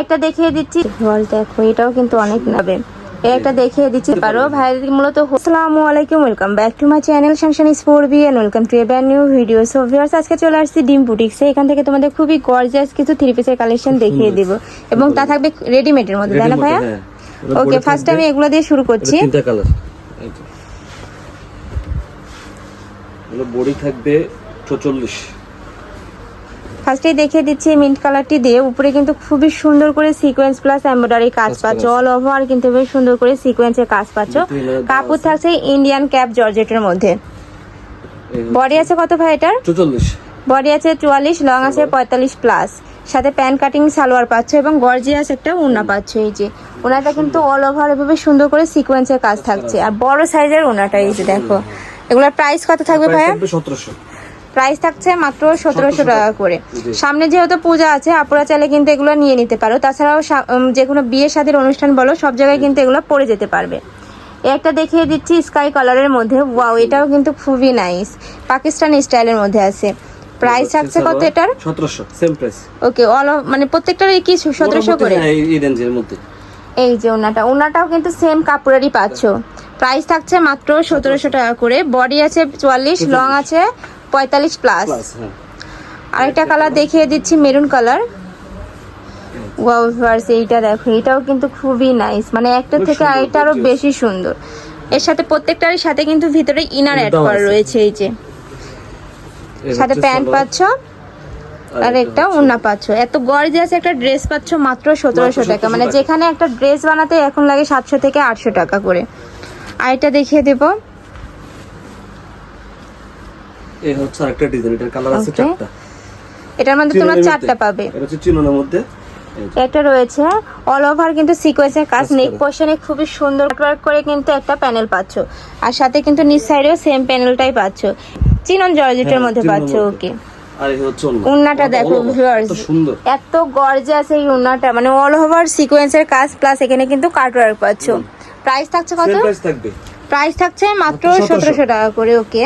একটা দেখিয়ে দিচ্ছি। বল দেখো এটাও কিন্তু অনেক নাবে একটা দেখিয়ে দিচ্ছি। পারো ভাই মূলত আসসালামু আলাইকুম welcome back to my channel Shanshan sport B and welcome to a brand new video so viewers আজকে চলে আসছি ডিম বুটিক্সে এখান থেকে তোমাদের খুবই গর্জিয়াস কিছু থ্রি পিসের কালেকশন দেখিয়ে দিব। এবং তা থাকবে রেডিমেডের মধ্যে তাই না ভাইয়া? হ্যাঁ। ওকে ফার্স্ট আমি এগুলো দিয়ে শুরু করছি। তিনটা কালার বডি থাকবে চল্লিশ ফার্স্টেই দেখিয়ে দিচ্ছি মিন্ট কালারটি দিয়ে। উপরে কিন্তু খুবই সুন্দর করে সিকোয়েন্স প্লাস এমব্রয়ডারি কাজ পাচ্ছ। অল ওভার কিন্তু বেশ সুন্দর করে সিকোয়েন্সের কাজ পাচ্ছ। কাপড়। থাকছে ইন্ডিয়ান ক্যাপ জর্জেটের মধ্যে। বডি আছে কত ভাই এটার? বডি আছে চুয়াল্লিশ লং আছে পঁয়তাল্লিশ প্লাস সাথে প্যান কাটিং সালোয়ার পাচ্ছ এবং গর্জিয়াস একটা উন্না পাচ্ছ এই যে। ওনাটা কিন্তু অল ওভার এভাবে সুন্দর করে সিকোয়েন্সের কাজ থাকছে। আর বড় সাইজের ওনাটা এই যে দেখো। এগুলোর প্রাইস কত থাকবে ভাইয়া? সতেরোশো। প্রাইস থাকছে মাত্র সতেরোশো টাকা করে। সামনে যেহেতু পূজা আছে আপুরা চাইলে কিন্তু এগুলো নিয়ে নিতে পারো। তাছাড়াও যে কোনো বিয়ে শাদীর অনুষ্ঠান বলো সব জায়গায় কিন্তু এগুলো পরে যেতে পারবে। এই একটা দেখিয়ে দিচ্ছি স্কাই কালারের মধ্যে। ওয়াও এটাও কিন্তু খুবই নাইস। পাকিস্তানি স্টাইলের মধ্যে আছে। প্রাইস থাকছে কত এটার? সতেরোশো সেম প্রাইস ওকে অল মানে প্রত্যেকটার কি সতেরোশো করে? এই রেঞ্জের মধ্যে। এই যে ওনাটা। ওনাটাও কিন্তু সেম কাপড়েরই পাচ্ছ। প্রাইস থাকছে মাত্র সতেরোশো টাকা করে। বডি আছে চুয়াল্লিশ লং আছে পঁয়তাল্লিশ প্লাস হ্যাঁ। আরেকটা কালার দেখিয়ে দিচ্ছি মেরুন কালার ওয়াও ভিউয়ার্স এইটা দেখো এটাও কিন্তু খুবই নাইস মানে একটা থেকে আরেকটা আরও বেশি সুন্দর। এর সাথে প্রত্যেকটার সাথে কিন্তু ভিতরে ইনার অ্যাড করা রয়েছে এই যে। সাথে প্যান্ট পাচ্ছ আর একটা ওড়না পাচ্ছ। এত গর্জিয়াস একটা ড্রেস পাচ্ছ মাত্র সতেরোশো টাকা। মানে যেখানে একটা ড্রেস বানাতে এখন লাগে সাতশো থেকে আটশো টাকা করে। আর এটা দেখিয়ে দেবো। এই হচ্ছে আরেকটা ডিজাইন এটার কালার আছে চারটা। এটার মধ্যে তোমরা চারটা পাবে। এটা হচ্ছে চিননের মধ্যে। একটা রয়েছে অল ওভার কিন্তু সিকোয়েন্সের কাজ নেক। পোর্শনে খুবই সুন্দর ওয়ার্ক করে কিন্তু একটা প্যানেল পাচ্ছ। আর সাথে কিন্তু নিচ সাইডেও সেম প্যানেলটাই পাচ্ছ। চিনন জর্জেটের হ্যাঁ, মধ্যে পাচ্ছ ওকে আর এই হচ্ছে ওড়না। উন্নাটা দেখো এত সুন্দর। এত গর্জিয়াস এই উন্নাটা মানে অল ওভার সিকোয়েন্সের কাজ প্লাস এখানে কিন্তু কাটওয়ার্ক পাচ্ছ। প্রাইস থাকছে কত? প্রাইস থাকবে। প্রাইস থাকছে মাত্র মাত্র 1700 সতেরোশো টাকা করে ওকে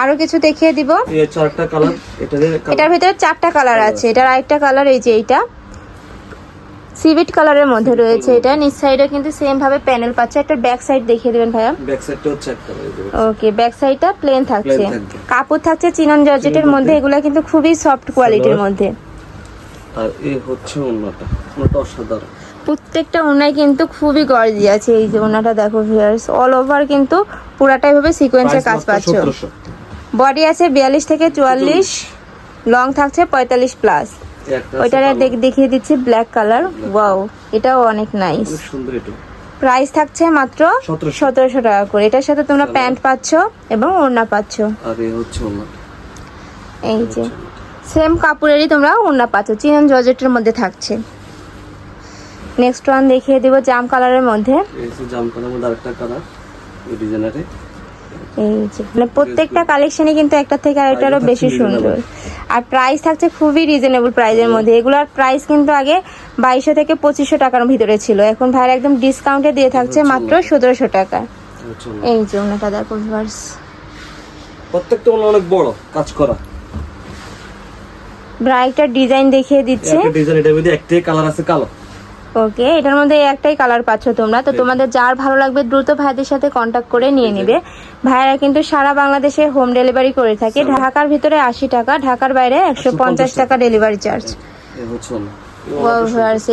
আরও কিছু দেখিয়ে দিব। আরেকটা কালার এটার ভিতরে চারটা কালার আছে। এটার আরেকটা কালার এই যে এইটা। সিভিট কালারের মধ্যে রয়েছে এটা। নিচ সাইডে কিন্তু সেম ভাবে প্যানেল পাচ্ছে। একটা ব্যাক সাইড দেখিয়ে দিবেন ভাইয়া। ব্যাক সাইডটা হচ্ছে ওকে ব্যাক সাইডটা প্লেন থাকছে। কাপড় থাকছে চিনন জর্জেটের মধ্যে। এগুলা কিন্তু খুবই সফট কোয়ালিটির মধ্যে। আর এই হচ্ছে ওড়নাটা ওড়নাটা অসাধারণ। প্রত্যেকটা ওনায় কিন্তু খুবই গর্জি আছে এই যে ওনাটা দেখো ভিউয়ার্স অল ওভার কিন্তু পুরাটাই ভাবে সিকোয়েন্সের কাজ পাচ্ছ। বডি আছে বিয়াল্লিশ থেকে চুয়াল্লিশ লং থাকছে পঁয়তাল্লিশ প্লাস ওইটার দেখিয়ে দিচ্ছি ব্ল্যাক কালার ওয়াও এটাও অনেক নাইস প্রাইস থাকছে মাত্র সতেরোশো। টাকা করে। এটার সাথে তোমরা প্যান্ট পাচ্ছ এবং ওড়না পাচ্ছ। এই যে। সেম কাপড়েরই তোমরা ওড়না পাচ্ছ। চিনন জর্জেটের মধ্যে থাকছে। নেক্সট ওয়ান দেখিয়ে দিব জাম কালারের মধ্যে। জাম কালার মধ্যে আরেকটা কালার ডিজাইনারে এই যে মানে প্রত্যেকটা কালেকশনই কিন্তু একটা থেকে আরেকটারও বেশি সুন্দর। আর প্রাইস থাকছে খুবই রিজনেবল প্রাইসের মধ্যে। এগুলোর প্রাইস কিন্তু আগে বাইশশো থেকে পঁচিশশো টাকার ভিতরে ছিল। এখন ভাইয়ের একদম ডিসকাউন্টে দিয়ে থাকছে মাত্র সতেরোশো টাকা। এই যে ওনাটা দেখো ভিউয়ার্স প্রত্যেকটা অনেক বড় কাজ করা। ব্রাইটার ডিজাইন দেখিয়ে দিচ্ছে। ডিজাইন এটার মধ্যে একটাই কালার আছে কালো। ওকে এটার মধ্যে একটাই কালার পাচ্ছ তোমরা। তো তোমাদের যার ভালো লাগবে দ্রুত ভাইদের সাথে কন্ট্যাক্ট করে নিয়ে নেবে। ভাইরা কিন্তু সারা বাংলাদেশে হোম ডেলিভারি করে থাকে। ঢাকার ভিতরে আশি টাকা ঢাকার বাইরে একশো পঞ্চাশ টাকা ডেলিভারি চার্জ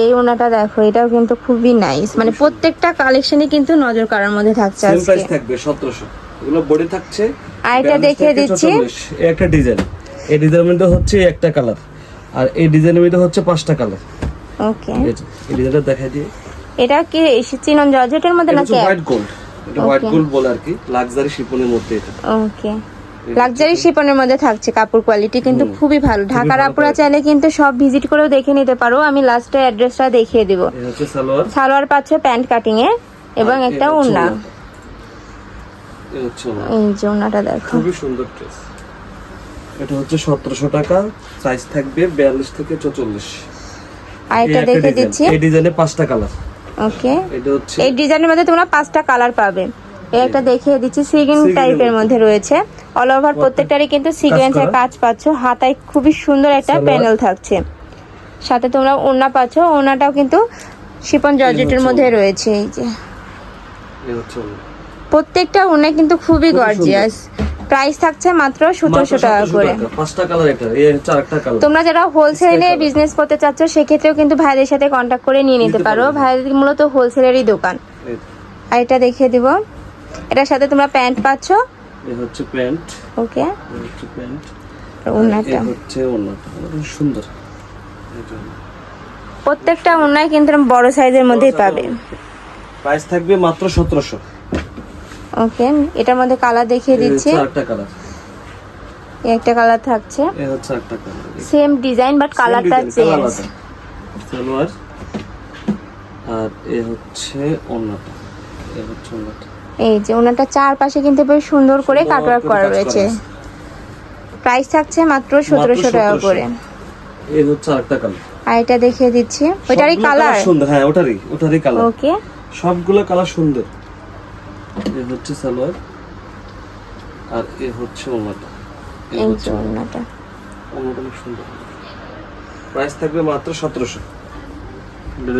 এই ওনাটা দেখো এটাও কিন্তু খুবই নাইস মানে প্রত্যেকটা কালেকশনই কিন্তু নজর কাড়ার মধ্যে থাকছে থাকবে সতেরোশো। এগুলো বডি থাকছে আর এটা 42 দেখিয়ে দিচ্ছি। 44 এই একটা ডিজাইন এই ডিজাইনের হচ্ছে একটা কালার আর এই ডিজাইনের মধ্যে হচ্ছে পাঁচটা কালার ওকে। এই ডিজাইনটা দেখাই দিয়ে। এটা কি চিনন জর্জেটের মধ্যে এটা হোয়াইট গোল্ড এটা হোয়াইট গোল্ড বলে আর কি। লাক্সারি শিপনের মধ্যে এটা। ওকে। লাক্সারি শিপনের মধ্যে থাকছে কাপড় কোয়ালিটি কিন্তু খুবই ভালো। ঢাকার আপুরা। চাইলে কিন্তু সব ভিজিট করেও দেখে নিতে পারো। আমি লাস্টে অ্যাড্রেসটা দেখিয়ে দিব। সালোয়ার। পাচ্ছ প্যান্ট কাটিং এ এবং একটা ওড়না। এই ওড়না। এই যে ওড়নাটা দেখো। খুবই সুন্দর ড্রেস এটা হচ্ছে সতেরোশো টাকা। সাইজ থাকবে বিয়াল্লিশ থেকে চৌচল্লিশ। আর এটা দেখে দিচ্ছি। এই ডিজাইনে পাঁচটা কালার ওকে। এটা হচ্ছে এই ডিজাইনের মধ্যে তোমরা পাঁচটা কালার পাবে। এই একটা দেখিয়ে দিচ্ছি। সিগিন টাইপের মধ্যে। রয়েছে। অল ওভার প্রত্যেকটারই কিন্তু সিকোয়েন্সের। কাজ পাচ্ছ। হাতায় খুবই সুন্দর একটা প্যানেল থাকছে। সাথে তোমরা ওড়না পাচ্ছ। ওড়নাটাও কিন্তু শিপন জর্জেটের মধ্যে রয়েছে। এই যে। প্রত্যেকটা ওড়না কিন্তু খুবই গর্জিয়াস প্রাইস থাকছে মাত্র সতেরোশো টাকা করে। পাঁচটা কালার এটা এই হচ্ছে কালার তোমরা যারা হোলসেল নিয়ে বিজনেস করতে চাচ্ছ সেক্ষেত্রেও কিন্তু ভাইদের সাথে কন্ট্যাক্ট করে নিয়ে নিতে পারো। ভাইদের মূলত হোলসেলেরই দোকান। আর এটা দেখিয়ে দিব। এটার সাথে তোমরা প্যান্ট পাচ্ছ। এই হচ্ছে প্যান্ট। ওকে। হচ্ছে প্যান্ট। ওড়নাটা এই হচ্ছে ওড়নাটা সুন্দর। প্রত্যেকটা ওড়নায় কিন্তু বড় সাইজের মধ্যেই পাবে। প্রাইস থাকবে মাত্র সতেরোশো। ওকে এটার মধ্যে কালার দেখিয়ে দিচ্ছি। আরেকটা কালার একটা কালার থাকছে। এই হচ্ছে আরেকটা কালার সেম ডিজাইন বাট কালারটা চেঞ্জ সালোয়ার। আর এ হচ্ছে ওড়নাটা এ হচ্ছে ওড়নাটা এই যে ওনাটা চারপাশে কিন্তু বেশ সুন্দর করে কাটওয়ার্ক করা রয়েছে। প্রাইস থাকছে মাত্র সতেরোশো টাকা করে। এই হচ্ছে আরেকটা কালার আর এটা দেখিয়ে দিচ্ছি। ওইটারই কালার সুন্দর হ্যাঁ ওটারই ওটারই কালার ওকে সবগুলো কালার সুন্দর। এ হচ্ছে সালোয়ার আর এ হচ্ছে ওড়নাটা। এই হচ্ছে ওনাটা ওড়নাটা। অনেক সুন্দর প্রাইস থাকবে মাত্র সতেরোশো।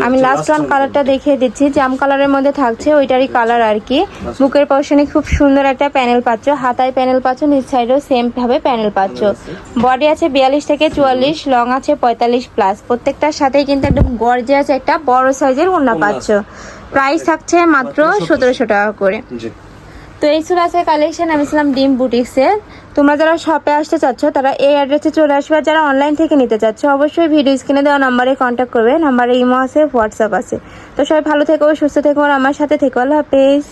আমি লাস্ট ওয়ান কালারটা দেখিয়ে দিচ্ছি। জাম কালারের মধ্যে থাকছে ওইটারই কালার আর কি। বুকের পশনে খুব সুন্দর একটা প্যানেল পাচ্ছ। হাতায় প্যানেল পাচ্ছ নিচ সাইডেও সেম ভাবে প্যানেল পাচ্ছ। বডি আছে। বিয়াল্লিশ থেকে চুয়াল্লিশ লং আছে পঁয়তাল্লিশ প্লাস প্রত্যেকটার সাথেই কিন্তু একদম গর্জে আছে একটা বড় সাইজের ওড়না পাচ্ছ। প্রাইস থাকছে মাত্র সতেরোশো টাকা করে। তো এই ছিল আছে কালেকশন আমি ছিলাম ডিম বুটিক্সের। তোমরা যারা শপে আসতে চাচ্ছ তারা এই অ্যাড্রেসে চলে আসবে। আর যারা অনলাইন থেকে নিতে চাচ্ছ অবশ্যই ভিডিও স্ক্রিনে দেওয়া নাম্বারে কন্ট্যাক্ট করবে। নাম্বারে ইমো আছে হোয়াটসঅ্যাপ আছে। তো সবাই ভালো থেকো সুস্থ থেকো আর আমার সাথে থেকো। আল্লাহ হাফেজ।